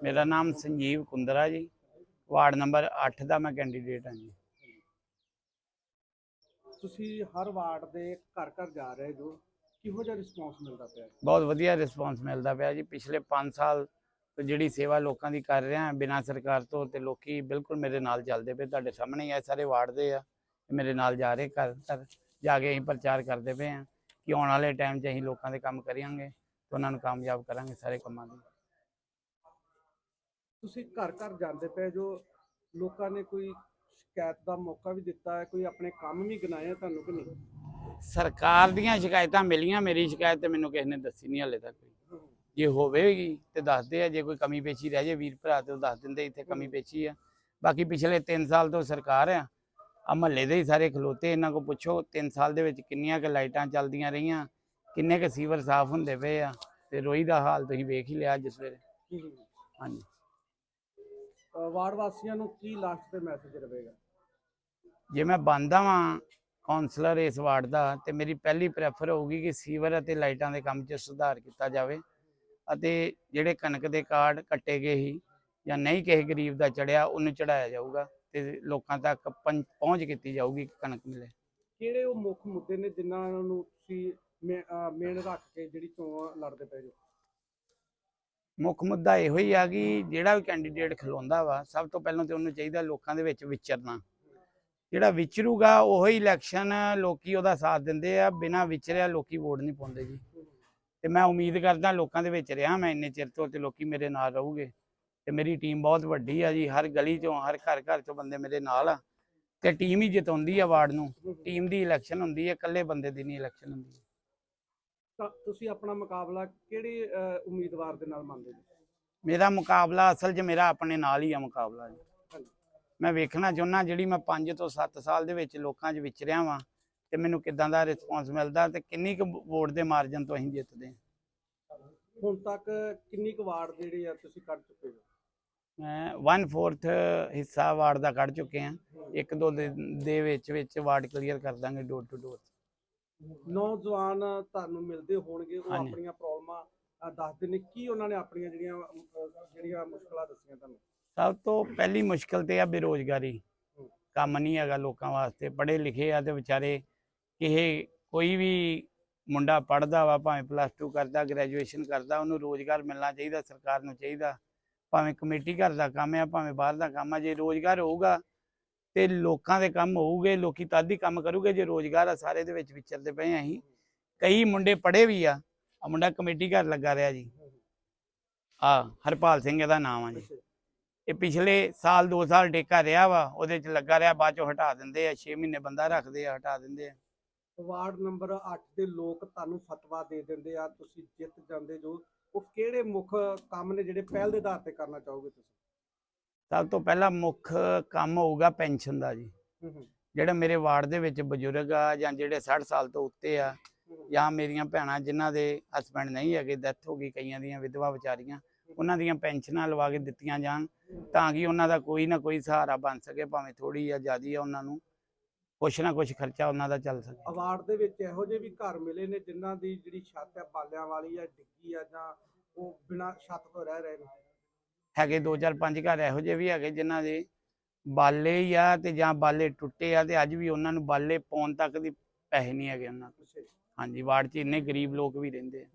ਮੇਰਾ ਨਾਮ ਸੰਜੀਵ ਕੁੰਦਰਾ ਜੀ। ਵਾਰਡ ਨੰਬਰ 8 ਦਾ ਮੈਂ ਕੈਂਡੀਡੇਟ ਹਾਂ ਜੀ। ਤੁਸੀਂ ਹਰ ਵਾਰਡ ਦੇ ਘਰ ਘਰ ਜਾ ਰਹੇ ਜੋ। ਕਿਹੋ ਜਿਹਾ ਰਿਸਪੌਂਸ ਮਿਲਦਾ ਪਿਆ ਬਹੁਤ ਵਧੀਆ ਰਿਸਪਾਂਸ ਮਿਲਦਾ ਪਿਆ ਜੀ। ਪਿਛਲੇ 5 ਸਾਲ ਤੋਂ ਜਿਹੜੀ ਸੇਵਾ ਲੋਕਾਂ ਦੀ ਕਰ ਰਿਹਾ ਬਿਨਾਂ ਸਰਕਾਰ ਤੋਂ ਤੇ ਲੋਕੀ ਬਿਲਕੁਲ ਮੇਰੇ ਨਾਲ ਚੱਲਦੇ ਪਏ। ਤੁਹਾਡੇ ਸਾਹਮਣੇ ਹੀ ਆ ਸਾਰੇ ਵਾਰਡ ਦੇ ਆ। ਮੇਰੇ ਨਾਲ ਜਾ ਰਹੇ ਘਰ ਘਰ ਜਾ ਕੇ ਅਸੀਂ ਪ੍ਰਚਾਰ ਕਰਦੇ ਪਏ ਆ ਕਿ ਆਉਣ ਵਾਲੇ ਟਾਈਮ 'ਚ ਅਸੀਂ ਲੋਕਾਂ ਦੇ ਕੰਮ ਕਰਾਂਗੇ ਤੇ ਉਹਨਾਂ ਨੂੰ ਕਾਮਯਾਬ ਕਰਾਂਗੇ ਸਾਰੇ ਕੰਮਾਂ ਦੇ। ਤੁਸੀਂ ਘਰ ਘਰ ਜਾਂਦੇ ਪਏ ਜੋ ਲੋਕਾਂ ਨੇ ਕੋਈ ਸ਼ਿਕਾਇਤ ਦਾ ਮੌਕਾ ਵੀ ਦਿੱਤਾ ਹੈ ਕੋਈ ਆਪਣੇ ਕੰਮ ਵੀ ਗਿਣਾਏ ਆ ਤੁਹਾਨੂੰ ਕਿ ਨਹੀਂ? ਸਰਕਾਰ ਦੀਆਂ ਸ਼ਿਕਾਇਤਾਂ ਮਿਲੀਆਂ ਮੇਰੀ ਸ਼ਿਕਾਇਤ ਤੇ ਮੈਨੂੰ ਕਿਸੇ ਨੇ ਦੱਸੀ ਨਹੀਂ ਹਲੇ ਤੱਕ। ਜੇ ਹੋਵੇਗੀ ਤੇ ਦੱਸਦੇ ਆ ਜੇ ਕੋਈ ਕਮੀ ਪੇਸ਼ੀ ਰਹਿ ਜੇ ਵੀਰ ਭਰਾ ਤੇ ਉਹ ਦੱਸ ਦਿੰਦੇ ਇੱਥੇ ਕਮੀ ਪੇਸ਼ੀ ਆ। ਬਾਕੀ ਪਿਛਲੇ 3 ਸਾਲ ਤੋਂ ਸਰਕਾਰ ਆ ਆ ਮਹੱਲੇ ਦੇ ਹੀ ਸਾਰੇ ਖਲੋਤੇ ਇਹਨਾਂ ਕੋ ਪੁੱਛੋ 3 ਸਾਲ ਦੇ ਵਿੱਚ ਕਿੰਨੀਆਂ ਕੁ ਲਾਈਟਾਂ ਚੱਲਦੀਆਂ ਰਹੀਆਂ ਕਿੰਨੇ ਕੁ ਸੀਵਰ ਸਾਫ਼ ਹੁੰਦੇ ਪਏ ਆ ਤੇ ਰੋਈ ਦਾ ਹਾਲ ਤੁਸੀਂ ਵੇਖ ਹੀ ਲਿਆ ਅੱਜ ਸਵੇਰੇ। ਹਾਂਜੀ। ਵਾਰਡ ਵਾਸੀਆਂ ਨੂੰ ਕੀ ਲਾਸਟ ਤੇ ਮੈਸੇਜ ਰਹੇਗਾ ਜੇ ਮੈਂ ਬੰਦਾ ਵਾਂ ਕਾਉਂਸਲਰ ਇਸ ਵਾਰਡ ਦਾ ਤੇ ਮੇਰੀ ਪਹਿਲੀ ਪ੍ਰੈਫਰ ਹੋਊਗੀ ਕਿ ਸੀਵਰ ਅਤੇ ਲਾਈਟਾਂ ਦੇ ਕੰਮ 'ਚ ਸੁਧਾਰ ਕੀਤਾ ਜਾਵੇ ਅਤੇ ਜਿਹੜੇ ਕਣਕ ਦੇ ਕਾਰਡ ਕੱਟੇ ਗਏ ਸੀ ਜਾਂ ਨਹੀਂ ਕਿਸੇ ਗਰੀਬ ਦਾ ਚੜਿਆ ਉਹਨੂੰ ਚੜਾਇਆ ਜਾਊਗਾ ਤੇ ਲੋਕਾਂ ਤੱਕ ਪਹੁੰ- ਪਹੁੰਚ ਕੀਤੀ ਜਾਊਗੀ ਕਣਕ ਮਿਲੇ। ਕਿਹੜੇ ਉਹ ਮੁੱਖ ਮੁੱਦੇ ਨੇ ਜਿਨ੍ਹਾਂ ਨੂੰ ਤੁਸੀਂ ਮੇਨ ਰੱਖ ਕੇ ਜਿਹੜੀ ਚੋਣ ਲੜਦੇ ਪਏ ਜੋ ਮੁੱਖ ਮੁੱਦਾ ਇਹੋ ਹੀ ਆ ਕਿ ਜਿਹੜਾ ਵੀ ਕੈਂਡੀਡੇਟ ਖਲੋਂਦਾ ਵਾ, ਸਭ ਤੋਂ ਪਹਿਲਾਂ ਤੇ ਉਹਨੂੰ ਚਾਹੀਦਾ ਲੋਕਾਂ ਦੇ ਵਿੱਚ ਵਿਚਰਨਾ। ਜਿਹੜਾ ਵਿਚਰੂਗਾ ਉਹੀ ਇਲੈਕਸ਼ਨ ਲੋਕੀ ਉਹਦਾ ਸਾਥ ਦਿੰਦੇ ਆ, ਬਿਨਾਂ ਵਿਚਰਿਆ ਲੋਕੀ ਵੋਟ ਨਹੀਂ ਪਾਉਂਦੇ ਜੀ। ਤੇ ਮੈਂ ਉਮੀਦ ਕਰਦਾ ਲੋਕਾਂ ਦੇ ਵਿੱਚ ਰਿਹਾ ਮੈਂ ਇੰਨੇ ਚਿਰ ਤੋਂ ਤੇ ਲੋਕੀ ਮੇਰੇ ਨਾਲ ਰਹੂਗੇ। ਤੇ ਮੇਰੀ ਟੀਮ ਬਹੁਤ ਵੱਡੀ ਆ ਜੀ, ਹਰ ਗਲੀ ਚੋਂ, ਹਰ ਘਰ ਘਰ ਚੋਂ ਬੰਦੇ ਮੇਰੇ ਨਾਲ ਆ। ਤੇ ਟੀਮ ਹੀ ਜਿਤਾਉਂਦੀ ਆ ਵਾਰਡ ਨੂੰ। ਟੀਮ ਦੀ ਇਲੈਕਸ਼ਨ ਹੁੰਦੀ ਹੈ ਇਕੱਲੇ ਬੰਦੇ ਦੀ ਨਹੀਂ ਇਲੈਕਸ਼ਨ ਹੁੰਦੀ। ਤਾਂ ਤੁਸੀਂ ਆਪਣਾ ਮੁਕਾਬਲਾ ਕਿਹੜੇ ਅਹ, ਉਮੀਦਵਾਰ ਦੇ ਨਾਲ ਮੰਨਦੇ ਜੀ ਮੇਰਾ ਮੁਕਾਬਲਾ ਅਸਲ 'ਚ ਮੇਰਾ ਆਪਣੇ ਨਾਲ ਹੀ ਆ ਮੁਕਾਬਲਾ ਜੀ। ਹਾਂਜੀ। ਮੈਂ ਵੇਖਣਾ ਚਾਹੁੰਦਾ ਜਿਹੜੀ ਮੈਂ 5 ਤੋਂ 7 ਸਾਲ ਦੇ ਵਿੱਚ ਲੋਕਾਂ 'ਚ ਵਿਚਰਿਆ ਵਾਂ ਤੇ ਮੈਨੂੰ ਕਿਦਾਂ ਦਾ ਰਿਸਪੌਂਸ ਮਿਲਦਾ ਤੇ ਕਿੰਨੀ ਕੁ ਵੋਟ ਦੇ ਮਾਰਜਨ ਤੋਂ ਅਸੀਂ ਜਿੱਤਦੇ ਹਾਂ। ਹੁਣ ਤੱਕ ਕਿੰਨੀ ਕੁ ਵਾਰਡ ਜਿਹੜੇ ਆ ਤੁਸੀਂ ਕੱਢ ਚੁੱਕੇ ਹੋ? ਮੈਂ 1/4 ਹਿੱਸਾ ਵਾਰਡ ਦਾ ਕੱਢ ਚੁੱਕੇ ਹਾਂ। ਇੱਕ ਦੋ ਦੇ ਦੇ ਵਿੱਚ ਵਿੱਚ ਵਾਰਡ ਕਲੀਅਰ ਕਰ ਦਾਂਗੇ ਡੋਰ ਟੂ ਡੋਰ ਨੌਜਵਾਨ ਤੁਹਾਨੂੰ ਮਿਲਦੇ ਹੋਣਗੇ ਉਹ ਹਾਂਜੀ। ਆਪਣੀਆਂ ਪ੍ਰੋਬਲਮਾਂ ਦੱਸਦੇ ਨੇ। ਕੀ ਉਹਨਾਂ ਨੇ ਆਪਣੀਆਂ ਜਿਹੜੀਆਂ ਅਹ, ਜਿਹੜੀਆਂ ਮੁਸ਼ਕਲਾਂ ਦੱਸੀਆਂ ਤੁਹਾਨੂੰ? ਸਭ ਤੋਂ ਪਹਿਲੀ ਮੁਸ਼ਕਲ ਤੇ ਆ ਬੇਰੋਜ਼ਗਾਰੀ। ਕੰਮ ਨਹੀਂ ਹੈਗਾ ਲੋਕਾਂ ਵਾਸਤੇ। ਪੜ੍ਹੇ ਲਿਖੇ ਆ ਤੇ ਵਿਚਾਰੇ ਕਿਸੇ ਕੋਈ ਵੀ ਮੁੰਡਾ ਪੜਦਾ ਵਾ ਭਾਵੇਂ ਪਲੱਸ 2 ਕਰਦਾ ਗ੍ਰੈਜੂਏਸ਼ਨ ਕਰਦਾ ਉਹਨੂੰ ਰੋਜ਼ਗਾਰ ਮਿਲਣਾ ਚਾਹੀਦਾ ਸਰਕਾਰ ਨੂੰ ਚਾਹੀਦਾ। ਭਾਵੇਂ ਕਮੇਟੀ ਘਰ ਦਾ ਕੰਮ ਆ ਭਾਵੇਂ ਬਾਹਰ ਦਾ ਕੰਮ ਆ ਜੇ ਰੋਜ਼ਗਾਰ ਹੋਊਗਾ ਤੇ ਲੋਕਾਂ ਦੇ ਕੰਮ ਹੋਊਗੇ, ਲੋਕੀ ਤਦ ਹੀ ਕੰਮ ਕਰੂਗੇ ਜੇ ਰੋਜ਼ਗਾਰ ਆ ਸਾਰੇ ਦੇ ਵਿੱਚ ਵਿਚਰਦੇ ਪਏ ਆ ਅਸੀਂ। ਕਈ ਮੁੰਡੇ ਪੜ੍ਹੇ ਵੀ ਆ ਆ ਮੁੰਡਾ ਕਮੇਟੀ ਘਰ ਲੱਗਾ ਰਿਹਾ ਜੀ। ਆ ਹਰਪਾਲ ਸਿੰਘ ਇਹਦਾ ਨਾਮ ਆ ਜੀ। ਇਹ ਪਿਛਲੇ ਸਾਲ 2 ਸਾਲ ਟੇਕਾ ਰਿਹਾ ਵਾ, ਉਹਦੇ ਚ ਲੱਗਾ ਰਿਹਾ, ਬਾਅਦ ਚੋਂ ਹਟਾ ਦਿੰਦੇ ਆ 6 ਮਹੀਨੇ ਬੰਦਾ ਰੱਖਦੇ ਆ, ਹਟਾ ਦਿੰਦੇ ਆ। ਵਾਰਡ ਨੰਬਰ 8 ਦੇ ਲੋਕ ਤੁਹਾਨੂੰ ਫਤਵਾ ਦੇ ਦਿੰਦੇ ਆ, ਤੁਸੀਂ ਜਿੱਤ ਜਾਂਦੇ ਜੋ, ਉਹ ਕਿਹੜੇ ਮੁੱਖ ਕੰਮ ਨੇ ਜਿਹੜੇ ਪਹਿਲ ਦੇ ਆਧਾਰ ਤੇ ਕਰਨਾ ਚਾਹੋਗੇ ਤੁਸੀਂ? ਸਭ ਤੋਂ ਪਹਿਲਾ ਮੁੱਖ ਕੰਮ ਹੋਊਗਾ ਪੈਨਸ਼ਨ ਦਾ ਜੀ। ਜਿਹੜੇ ਮੇਰੇ ਵਾਰਡ ਦੇ ਵਿੱਚ ਬਜ਼ੁਰਗ ਆ ਜਾਂ ਜਿਹੜੇ 60 ਸਾਲ ਤੋਂ ਉੱਤੇ ਆ ਜਾਂ ਮੇਰੀਆਂ ਭੈਣਾਂ ਜਿਨ੍ਹਾਂ ਦੇ ਹਸਬੰਡ ਨਹੀਂ ਹੈਗੇ ਡੈਥ ਹੋ ਗਈ ਕਈਆਂ ਦੀਆਂ ਵਿਧਵਾ ਵਿਚਾਰੀਆਂ ਉਹਨਾਂ ਦੀਆਂ ਪੈਨਸ਼ਨਾਂ ਲਵਾ ਕੇ ਦਿੱਤੀਆਂ ਜਾਣ ਤਾਂ ਕਿ ਉਹਨਾਂ ਦਾ ਕੋਈ ਨਾ ਕੋਈ ਸਹਾਰਾ ਬਣ ਸਕੇ ਭਾਵੇਂ ਥੋੜੀ ਜਾਂ ਜ਼ਿਆਦੀ ਆ ਉਹਨਾਂ ਨੂੰ ਕੁਛ ਨਾ ਕੁਛ ਖਰਚਾ ਉਹਨਾਂ ਦਾ ਚੱਲ ਸਕੇ। ਅਵਾਰਡ ਦੇ ਵਿੱਚ ਇਹੋ ਜਿਹੇ ਵੀ ਘਰ ਮਿਲੇ ਨੇ ਜਿਨ੍ਹਾਂ ਦੀ ਜਿਹੜੀ ਛੱਤ ਹੈ ਬਾਲਿਆਂ ਵਾਲੀ ਆ ਡਿੱਗੀ ਆ ਜਾਂ ਉਹ ਬਿਨਾਂ ਛੱਤ ਤੋਂ ਰਹਿ ਰਹੇ ਨੇ? ਹੈਗੇ ਦੋ ਚਾਰ ਪੰਜ ਘਰ ਇਹੋ ਜਿਹੇ ਵੀ ਹੈਗੇ ਜਿਨ੍ਹਾਂ ਦੇ ਬਾਲੇ ਹੀ ਆ ਤੇ ਜਾਂ ਬਾਲੇ ਟੁੱਟੇ ਆ ਤੇ ਅੱਜ ਵੀ ਉਹਨਾਂ ਨੂੰ ਬਾਲੇ ਪਾਉਣ ਤੱਕ ਦੀ ਪੈਸੇ ਨਹੀਂ ਹੈਗੇ ਉਹਨਾਂ ਕੋਲ। ਹਾਂਜੀ ਵਾਰਡ 'ਚ ਇੰਨੇ ਗਰੀਬ ਲੋਕ ਵੀ ਰਹਿੰਦੇ ਆ।